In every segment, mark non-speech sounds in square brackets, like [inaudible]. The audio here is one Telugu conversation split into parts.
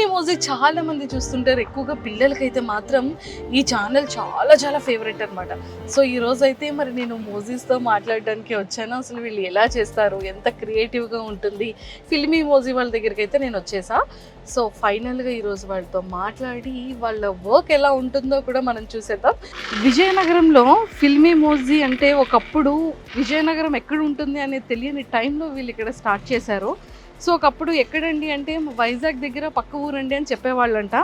ఈ మ్యూజిక్ చాలా మంది చూస్తుంటారు. ఎక్కువగా పిల్లలకైతే మాత్రం ఈ ఛానల్ చాలా చాలా ఫేవరెట్ అనమాట సో ఈ రోజు అయితే మరి నేను మోజీస్తో మాట్లాడడానికి వచ్చాను. అసలు వీళ్ళు ఎలా చేస్తారు? ఎంత క్రియేటివ్గా ఉంటుంది? ఫిల్మీ మోజీ వాళ్ళ దగ్గరికి అయితే నేను వచ్చేసా. సో ఫైనల్గా ఈరోజు వాళ్ళతో మాట్లాడి వాళ్ళ వర్క్ ఎలా ఉంటుందో కూడా మనం చూసేద్దాం. విజయనగరంలో ఫిల్మీ మోజీ అంటే ఒకప్పుడు విజయనగరం ఎక్కడ ఉంటుంది అనేది తెలియని టైంలో వీళ్ళు ఇక్కడ స్టార్ట్ చేశారు. సో ఒకప్పుడు ఎక్కడండి అంటే వైజాగ్ దగ్గర పక్క ఊరండి అని చెప్పేవాళ్ళంట.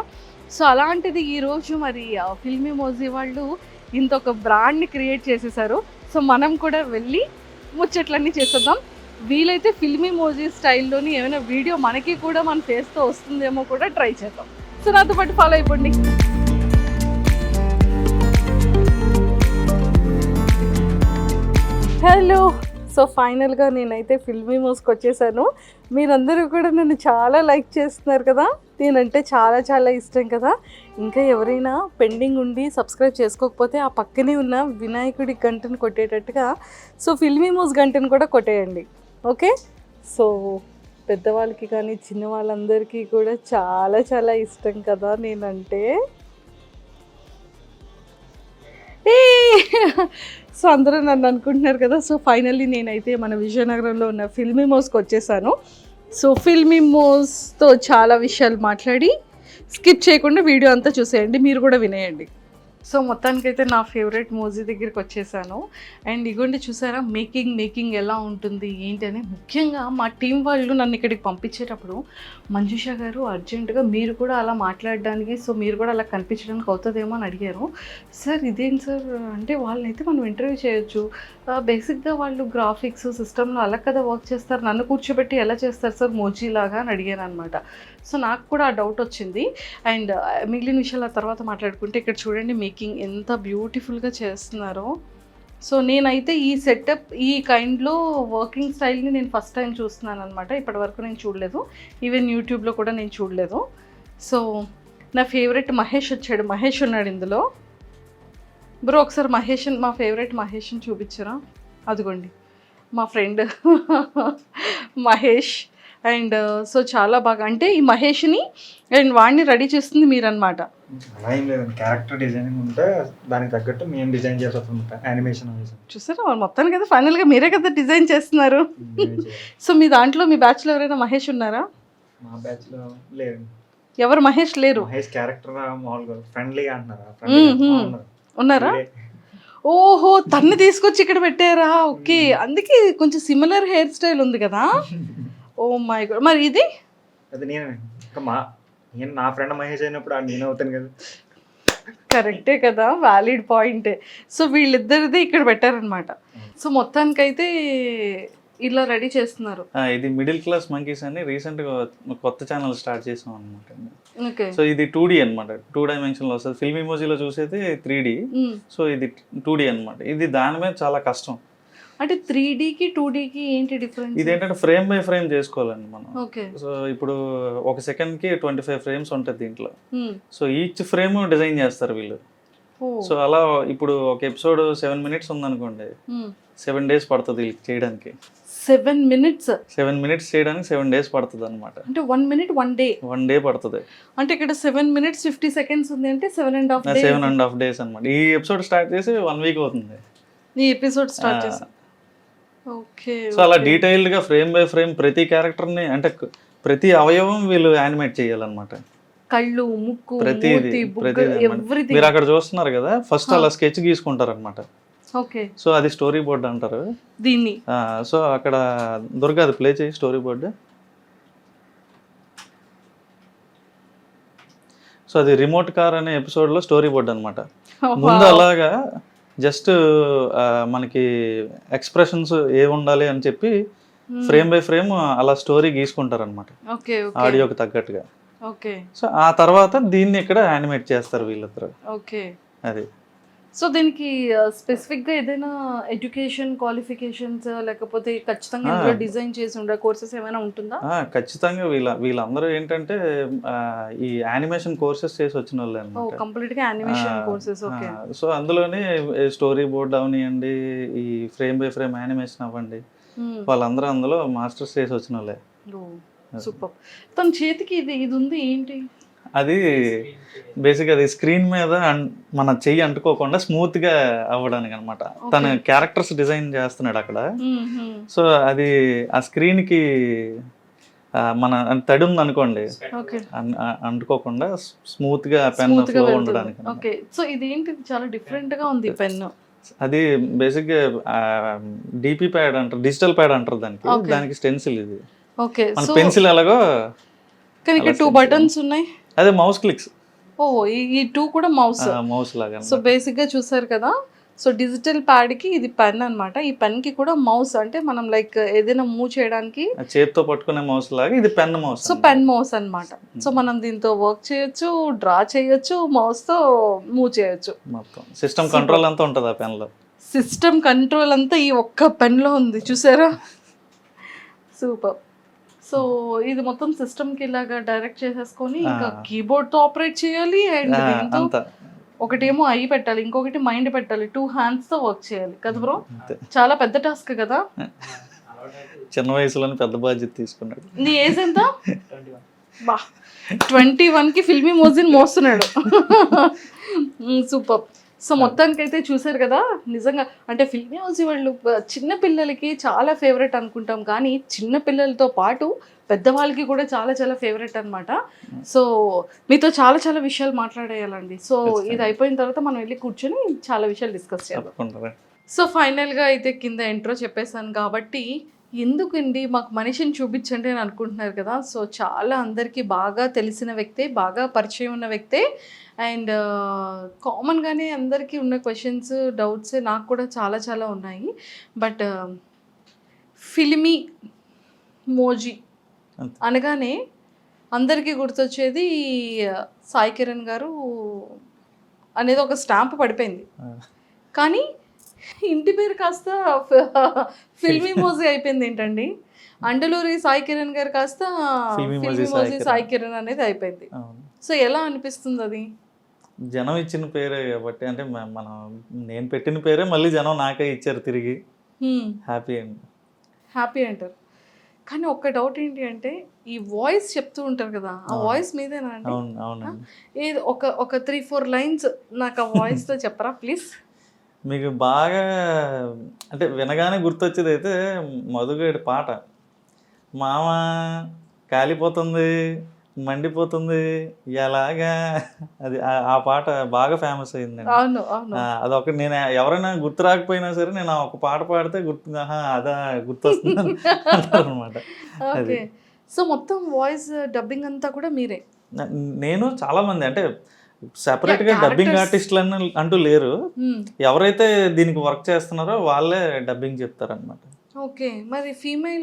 సో అలాంటిది ఈరోజు మరి ఫిల్మీ మోజీ వాళ్ళు ఇంత ఒక బ్రాండ్ని క్రియేట్ చేసేసారు. సో మనం కూడా వెళ్ళి ముచ్చట్లన్నీ చేసేద్దాం. వీలైతే ఫిల్మీ మోజీ స్టైల్లోని ఏమైనా వీడియో మనకి కూడా మన ఫేస్తో వస్తుందేమో కూడా ట్రై చేద్దాం. సో నాతో పాటు ఫాలో అయిపోండి. హలో సో ఫైనల్గా నేనైతే ఫిల్మీ మోస్కి వచ్చేసాను. మీరందరూ కూడా నన్ను చాలా లైక్ చేస్తున్నారు కదా. నేనంటే చాలా చాలా ఇష్టం కదా. ఇంకా ఎవరైనా పెండింగ్ ఉండి సబ్స్క్రైబ్ చేసుకోకపోతే ఆ పక్కనే ఉన్న వినాయకుడి గంటను కొట్టేటట్టుగా సో ఫిల్మీ మోస్ గంటను కూడా కొట్టేయండి. ఓకే? సో పెద్దవాళ్ళకి కానీ చిన్న వాళ్ళందరికీ కూడా చాలా చాలా ఇష్టం కదా నేనంటే. సో అందరూ నన్ను అనుకుంటున్నారు కదా. సో ఫైనల్లీ నేనైతే మన విజయనగరంలో ఉన్న ఫిల్మీ మోస్కి వచ్చేసాను. సో ఫిల్మీ మోస్తో చాలా విషయాలు మాట్లాడి స్కిప్ చేయకుండా వీడియో అంతా చూసేయండి. మీరు కూడా వినేయండి. సో మొత్తానికైతే నా ఫేవరెట్ మోజీ దగ్గరికి వచ్చేసాను. అండ్ ఇగోండి చూసారా మేకింగ్ మేకింగ్ ఎలా ఉంటుంది ఏంటి అని ముఖ్యంగా మా టీం వాళ్ళు నన్ను ఇక్కడికి పంపించేటప్పుడు మంజుష గారు అర్జెంటుగా మీరు కూడా అలా మాట్లాడడానికి సో మీరు కూడా అలా కనిపించడానికి అవుతుందేమో అని అడిగారు. సార్ ఇదేంటి సార్? అంటే వాళ్ళనైతే మనం ఇంటర్వ్యూ చేయొచ్చు. బేసిక్గా వాళ్ళు గ్రాఫిక్స్ సిస్టంలో అలా కదా వర్క్ చేస్తారు. నన్ను కూర్చోబెట్టి ఎలా చేస్తారు సార్ మోజీ లాగా అని అడిగాను అనమాట సో నాకు కూడా ఆ డౌట్ వచ్చింది. అండ్ మిగిలిన విషయాలు తర్వాత మాట్లాడుకుంటే ఇక్కడ చూడండి మేకింగ్ ఎంత బ్యూటిఫుల్గా చేస్తున్నారో. సో నేనైతే ఈ సెటప్ ఈ కైండ్లో వర్కింగ్ స్టైల్ని నేను ఫస్ట్ టైం చూస్తున్నాను అనమాట ఇప్పటి వరకు నేను చూడలేదు. ఈవెన్ యూట్యూబ్లో కూడా నేను చూడలేదు. సో నా ఫేవరెట్ మహేష్ వచ్చాడు. మహేష్ ఉన్నాడు ఇందులో. బ్రో ఒకసారి మహేష్ మా ఫేవరెట్ మహేష్ని చూపించరా? అదిగోండి. మా ఫ్రెండ్ [laughs] మహేష్. అండ్ సో చాలా బాగా అంటే ఈ మహేష్ని అండ్ వాడిని రెడీ చేస్తుంది అలా ఏం లేదండి. క్యారెక్టర్ డిజైనింగ్ ఉంటే దానికి తగ్గట్టు మేము డిజైన్ యానిమేషన్ చూసారా? మొత్తానికి కదా ఫైనల్గా మీరే కదా డిజైన్ చేస్తున్నారు. సో [laughs] మీ దాంట్లో మీ బ్యాచ్లో ఎవరైనా మహేష్ ఉన్నారా? మా బ్యాచ్లో లేదు ఎవరు? మహేష్ లేరు. మహేష్ క్యారెక్టర్ మామూలుగా ఫ్రెండ్లీగా అంటున్నారా? ఉన్నారా. ఓహో తన్ని తీసుకొచ్చి ఇక్కడ పెట్టారా? ఓకే. అందుకే కొంచెం సిమిలర్ హెయిర్ స్టైల్ ఉంది కదా. [laughs] Oh my God. మరి ఇది? అది నేను. ఇంకా మా నేను నా ఫ్రెండ్ మహేష్ అయినప్పుడు ఆ నేను అవుతాను కదా. కరెక్టే కదా వ్యాలిడ్ పాయింటే. సో వీళ్ళిద్దరిది ఇక్కడ పెట్టారనమాట. సో మొత్తానికైతే ఇలా రెడీ చేస్తున్నారు. ఆ, ఇది మిడిల్ క్లాస్ మంకీస్ అని రీసెంట్గా కొత్త ఛానల్ స్టార్ట్ చేసాం అనమాట ఓకే. సో ఇది టూ డి అనమాట టూ డైమెన్షన్లో వస్తుంది. ఫిల్మ్ ఇమోజీలో చూసేది త్రీ డి. సో ఇది టూ డి అనమాట ఇది దాని మీద చాలా కష్టం. అంటే త్రీ కి టూ కి ఏంటి డిఫరెన్స్ ఇదేంటంటే ఫ్రేమ్ బై ఫ్రేమ్ చేసుకోవాలండి మనం. ఓకే. సో ఇప్పుడు ఒక సెకండ్కి ట్వంటీ ఫైవ్ ఫ్రేమ్స్ ఉంటుంది దీంట్లో. సో ఈచ్ ఫ్రేమ్ డిజైన్ చేస్తారు వీళ్ళు. సో అలా ఇప్పుడు ఒక ఎపిసోడ్ సెవెన్ మినిట్స్ ఉందనుకోండి. సెవెన్ డేస్ పడుతుంది చేయడానికి. సెవెన్ మినిట్స్ సెవెన్ మినిట్స్ చేయడానికి సెవెన్ డేస్ పడుతుంది అనమాట అంటే one minute one day one day పడుతుంది. అంటే ఇక్కడ సెవెన్ మినిట్స్ ఫిఫ్టీ సెకండ్స్ ఉంది అంటే seven and half seven and half days అనమాట ఈ ఎపిసోడ్ స్టార్ట్ చేసి వన్ వీక్ అవుతుంది. ఈ ఎపిసోడ్ స్టార్ట్. చేసా. సో అలా డీటెయిల్డ్గా ఫ్రేమ్ బై ఫ్రేమ్ ప్రతి క్యారెక్టర్ని అంటే ప్రతి అవయవం వీళ్ళు యానిమేట్ చేయాలన్నమాట. కళ్ళు ముక్కు ప్రతిది ప్రతిది మీరు అక్కడ చూస్తున్నారు కదా ఫస్ట్ అలా స్కెచ్ గీసుకుంటారు అనమాట సో అది స్టోరీ బోర్డ్ అంటారు. దీన్ని. సో అక్కడ దుర్గా అది ప్లే చేయి స్టోరీ బోర్డు. సో అది రిమోట్ కార్ అనే ఎపిసోడ్లో స్టోరీ బోర్డ్ అనమాట ముందు అలాగా జస్ట్ మనకి ఎక్స్ప్రెషన్స్ ఏ ఉండాలి అని చెప్పి ఫ్రేమ్ బై ఫ్రేమ్ అలా స్టోరీ గీసుకుంటారు అనమాట ఆడియోకి తగ్గట్టుగా. ఓకే. సో ఆ తర్వాత దీన్ని ఇక్కడ యానిమేట్ చేస్తారు వీళ్ళిద్దరు. అది. సో దీనికి స్పెసిఫిక్గా ఏదైనా ఎడ్యుకేషన్ క్వాలిఫికేషన్స్ లేకపోతే ఖచ్చితంగా ఇందులో. డిజైన్ చేసి ఉండే కోర్సెస్ ఏమైనా ఉంటుందా? ఖచ్చితంగా వీళ్ళ వీళ్ళందరూ ఏంటంటే ఈ యానిమేషన్ కోర్సెస్ చేసి వచ్చిన వాళ్ళే అనమాట గా యానిమేషన్ కోర్సెస్ ఓకే సో అందులోనే స్టోరీ బోర్డ్ అవనివ్వండి ఈ ఫ్రేమ్ బై ఫ్రేమ్ యానిమేషన్ అవ్వండి వాళ్ళందరూ అందులో మాస్టర్స్ చేసి వచ్చిన వాళ్ళే సూపర్. తన చేతికి ఇది ఇది ఉంది ఏంటి? అది బేసిక్ అది స్క్రీన్ మీద మన చెయ్యి అంటుకోకుండా స్మూత్గా అవ్వడానికి అనమాట తన క్యారెక్టర్స్ డిజైన్ చేస్తున్నాడు అక్కడ. సో అది ఆ స్క్రీన్కి మన తడి ఉంది అనుకోండి. అంటుకోకుండా స్మూత్గా పెన్ ఫ్లో ఉండడానికి. ఓకే. సో ఇది ఏంటి చాలా డిఫరెంట్గా ఉంది పెన్ అది బేసిక్గా డిపి ప్యాడ్ అంటారు డిజిటల్ ప్యాడ్ అంటారు దానికి. దానికి స్టెన్సిల్ ఇది. ఓకే. పెన్సిల్ ఎలాగో కానీ ఇక్కడ టూ. బటన్స్ ఉన్నాయి. అదే మౌస్ క్లిక్స్ ఓ ఈ- టూ కూడా మౌస్ మౌస్ లాగా సో బేసిక్గా చూసారు కదా? సో డిజిటల్ ప్యాడ్కి ఇది పెన్ అన్నమాట. ఈ పెన్కి కూడా మౌస్ అంటే మనం లైక్ ఏదైనా మూవ్ చేయడానికి చేతితో పట్టుకునే మౌస్ లాగా ఇది pen mouse so pen mouse అన్నమాట. సో మనం దీంతో వర్క్ చేయొచ్చు డ్రా చేయొచ్చు మౌస్తో మూవ్ చేయొచ్చు. మొత్తం. సిస్టమ్ కంట్రోల్ అంతా ఉంటుంది ఆ పెన్లో సిస్టమ్ కంట్రోల్ అంతా ఈ ఒక్క పెన్లో ఉంది. చూసారా? సూపర్ సో ఇది మొత్తం సిస్టమ్కి ఇలాగా డైరెక్ట్ చేసేసుకొని ఇంకా. కీబోర్డ్తో ఆపరేట్ చేయాలి అండ్ దీంతో అంతా. ఒకటేమో ఐ పెట్టాలి ఇంకొకటి మైండ్ పెట్టాలి టూ హ్యాండ్స్తో వర్క్ చేయాలి. కదా బ్రో చాలా పెద్ద టాస్క్ కదా? చిన్న వయసులోనే పెద్ద బాధ్యత తీసుకున్నాడు. నీ ఏజ్ ఎంత? బా. ట్వంటీ వన్కి ఫిల్మీ మోజిన్ మోస్తున్నాడు. [laughs] సూపర్. సో మొత్తానికి అయితే చూసారు కదా నిజంగా అంటే ఫిల్మీ మోజీ వాళ్ళు చిన్న పిల్లలకి చాలా ఫేవరెట్ అనుకుంటాం. కానీ చిన్న పిల్లలతో పాటు పెద్దవాళ్ళకి కూడా చాలా చాలా ఫేవరెట్ అన్నమాట. సో మీతో చాలా చాలా విషయాలు మాట్లాడేయాలండి. సో ఇది అయిపోయిన తర్వాత మనం వెళ్ళి కూర్చొని చాలా విషయాలు డిస్కస్ తప్పకుండా. సో ఫైనల్గా అయితే కింద ఎంట్రో చెప్పేశాను కాబట్టి ఎందుకండి? మాకు మనిషిని చూపించండి అని అనుకుంటున్నారు కదా. సో చాలా అందరికీ బాగా తెలిసిన వ్యక్తే బాగా పరిచయం ఉన్న వ్యక్తే. అండ్ కామన్గానే అందరికీ ఉన్న క్వశ్చన్స్ డౌట్స్ నాకు కూడా చాలా చాలా ఉన్నాయి. But Filmy Mojo. అనగానే అందరికీ గుర్తొచ్చేది సాయి కిరణ్ గారు అనేది ఒక స్టాంప్ పడిపోయింది. కానీ ఇంటి పేరు కాస్త ఫిల్మీ మోజీ అయిపోయింది ఏంటండి? అండలూరి సాయి కిరణ్ గారు కాస్త ఫిల్మీ మోజీ సాయి కిరణ్. అనేది అయిపోయింది. సో ఎలా అనిపిస్తుంది అది? జనం ఇచ్చిన పేరే కాబట్టి అంటే మనం నేను పెట్టిన పేరే మళ్ళీ జనం నాకే ఇచ్చారు తిరిగి. హ్యాపీ అండి హ్యాపీ అంటారు. కానీ ఒక్క డౌట్ ఏంటి అంటే ఈ వాయిస్ చెప్తూ ఉంటారు కదా ఆ. వాయిస్ మీదేనా అండి? ఏది ఒక ఒక త్రీ ఫోర్ లైన్స్ నాకు ఆ voice తో చెప్పరా ప్లీజ్? మీకు బాగా అంటే వినగానే గుర్తొచ్చేది అయితే మధుగేడి పాట. మామ కాలిపోతుంది మండిపోతుంది ఎలాగా? అది ఆ- పాట బాగా ఫేమస్ అవును ఆ, అదొక నేను ఎవరైనా గుర్తు రాకపోయినా సరే నేను ఒక పాట పాడితే గుర్తు అదా గుర్తొస్తుంది అంటారు అనమాట సో మొత్తం వాయిస్ డబ్బింగ్ అంతా కూడా మీరే? నేను చాలా మంది అంటే సెపరేట్గా డబ్బింగ్. ఆర్టిస్టులు అని అంటూ లేరు Hmm. ఎవరైతే దీనికి వర్క్ చేస్తున్నారో వాళ్ళే డబ్బింగ్ చెప్తారనమాట ఓకే మరి ఫీమేల్